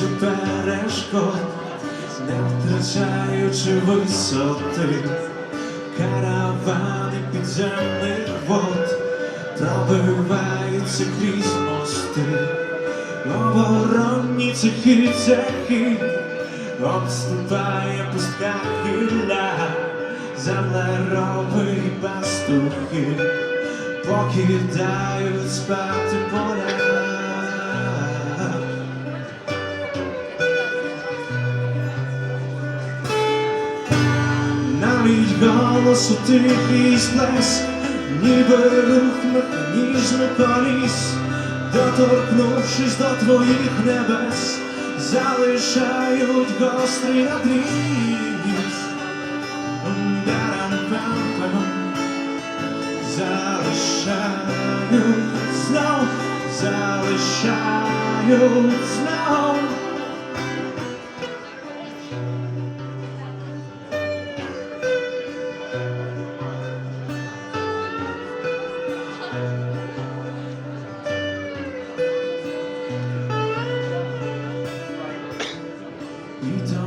перешкод, не втрачаючи висоти, каравани підземних вод пробиваються крізь мости, оборонні цехи цехи, обступає пустка хвиля, землероби і пастухи. Покидають спати Голос у тихий сплеск, ніби рух механізму коліс, доторкнувшись до твоїх небес, залишають гострий надріз. Залишають знов, залишають знов.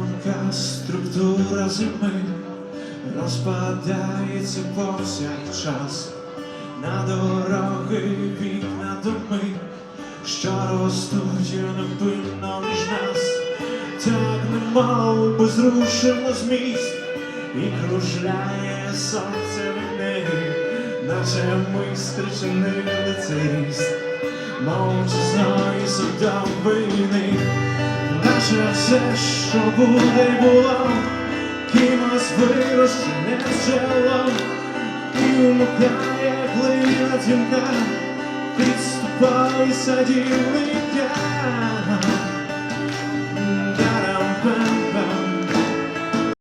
Тонка структура зими розпадається повсякчас. На дороги, вікна, доми, що ростуть невпинно між нас, так немов би зрушимо з місць, і кружляє сонце від неї, наче ми стрічений цей ріст, мовчазною садовини, наше все, що буде й було, кимось вирощене джерело, і умикає глина дзвінка, підступай садівника,